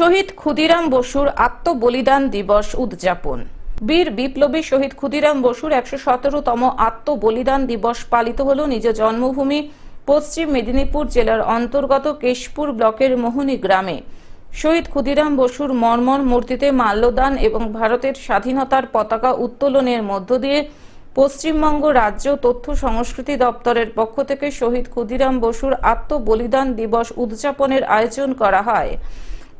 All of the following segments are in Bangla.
শহীদ ক্ষুদিরাম বসুর আত্মবলিদান দিবস উদযাপন। বীর বিপ্লবী শহীদ ক্ষুদিরাম বসুর একশো সতেরোতম আত্মবলিদান দিবস পালিত হল নিজ জন্মভূমি পশ্চিম মেদিনীপুর জেলার অন্তর্গত কেশপুর ব্লকের মোহনী গ্রামে। শহীদ ক্ষুদিরাম বসুর মর্মর মূর্তিতে মাল্যদান এবং ভারতের স্বাধীনতার পতাকা উত্তোলনের মধ্য দিয়ে পশ্চিমবঙ্গ রাজ্য তথ্য সংস্কৃতি দপ্তরের পক্ষ থেকে শহীদ ক্ষুদিরাম বসুর আত্মবলিদান দিবস উদযাপনের আয়োজন করা হয়।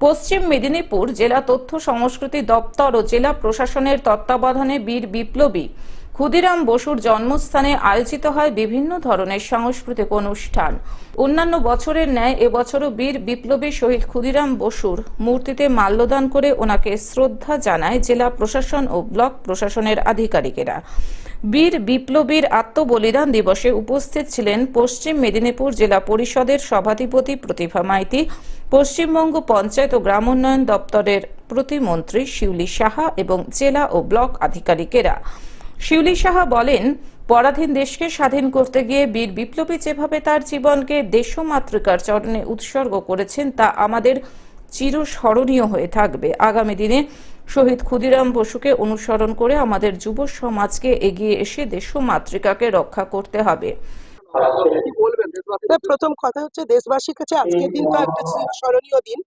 পশ্চিম মেদিনীপুর জেলা তথ্য সংস্কৃতি দপ্তর ও জেলা প্রশাসনের তত্ত্বাবধানে বীর বিপ্লবী ক্ষুদিরাম বসুর জন্মস্থানে আয়োজিত হয় বিভিন্ন ধরনের সাংস্কৃতিক অনুষ্ঠান। অন্যান্য বছরের ন্যায় এবছরও বীর বিপ্লবী শহীদ ক্ষুদিরাম বসুর মূর্তিতে মাল্যদান করে ওনাকে শ্রদ্ধা জানায় জেলা প্রশাসন ও ব্লক প্রশাসনের আধিকারিকেরা। বীর বিপ্লবীর আত্মবলিদান দিবসে উপস্থিত ছিলেন পশ্চিম মেদিনীপুর জেলা পরিষদের সভাধিপতি প্রতিভা মাইতি, পশ্চিমবঙ্গ পঞ্চায়েত ও গ্রাম উন্নয়ন দপ্তরের প্রতিমন্ত্রী শিউলি সাহা এবং জেলা ও ব্লক আধিকারিকেরা। শিউলি সাহা বলেন, পরাধীন দেশকে স্বাধীন করতে গিয়ে বীর বিপ্লবী যেভাবে তার জীবনকে দেশমাতৃকার চরণে উৎসর্গ করেছেন, তা আমাদের চিরস্মরণীয় হয়ে থাকবে। আগামী দিনে শহীদ ক্ষুদিরাম বসুকে অনুসরণ করে আমাদের যুব সমাজকে এগিয়ে এসে দেশমাতৃকাকে রক্ষা করতে হবে। কি বলবেন দেশবাসী তা প্রথম কথা হচ্ছে দেশবাসীর কাছে আজকের দিনটা একটা স্মরণীয় দিন।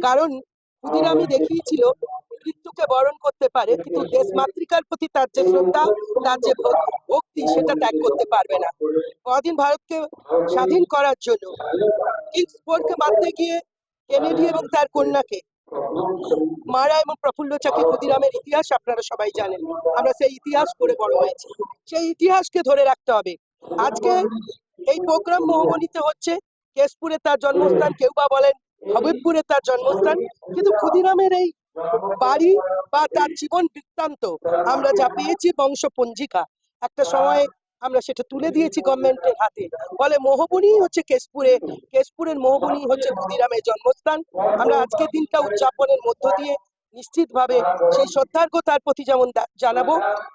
কারণ ক্ষুদিরামই দেখিয়েছিল মৃত্যুকে বরণ করতে পারে কিন্তু দেশ মাতৃকার প্রতি তার যে শ্রদ্ধা তার যে ভক- ভক্তি সেটা ত্যাগ করতে পারবে না। কদিন ভারতকে স্বাধীন করার জন্য কিংস ফোর্ডকে মারতে গিয়ে কেনেডি এবং তার কন্যাকে মারা এবং প্রফুল্ল চাকি ক্ষুদিরামের ইতিহাস আপনারা সবাই জানেন। আমরা সেই ইতিহাস পড়ে বড় হয়েছি। সেই ইতিহাসকে ধরে রাখতে হবে। আজকে এই প্রোগ্রাম মোহমনিতে হচ্ছে কেশপুরে তার জন্মস্থান কেউ বা বলেন হবিবপুরে তার জন্মস্থান। কিন্তু ক্ষুদিরামের এই বাড়ি বা তার জীবন বৃত্তান্ত আমরা যা পেয়েছি বংশ পঞ্জিকা একটা সময় আমরা সেটা তুলে দিয়েছি গভর্নমেন্টের হাতে। ফলে মোহবনী হচ্ছে কেশপুরে, কেশপুরের মোহবনী হচ্ছে ক্ষুদিরামের জন্মস্থান। আমরা আজকের দিনটা উদযাপনের মধ্য দিয়ে নিশ্চিতভাবে সেই শ্রদ্ধার্ঘ তার প্রতি যেমন জানাব,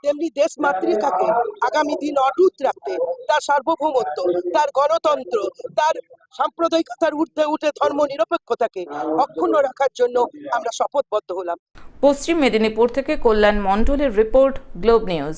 তেমনি দেশ মাতৃকাকে আগামী দিন অটুট রাখতে তার সার্বভৌমত্ব, তার গণতন্ত্র, তার সাম্প্রদায়িকতার ঊর্ধ্বে উঠে ধর্ম নিরপেক্ষতাকে অক্ষুণ্ণ রাখার জন্য আমরা শপথবদ্ধ হলাম। পশ্চিম মেদিনীপুর থেকে কল্যাণ মণ্ডলের রিপোর্ট, গ্লোব নিউজ।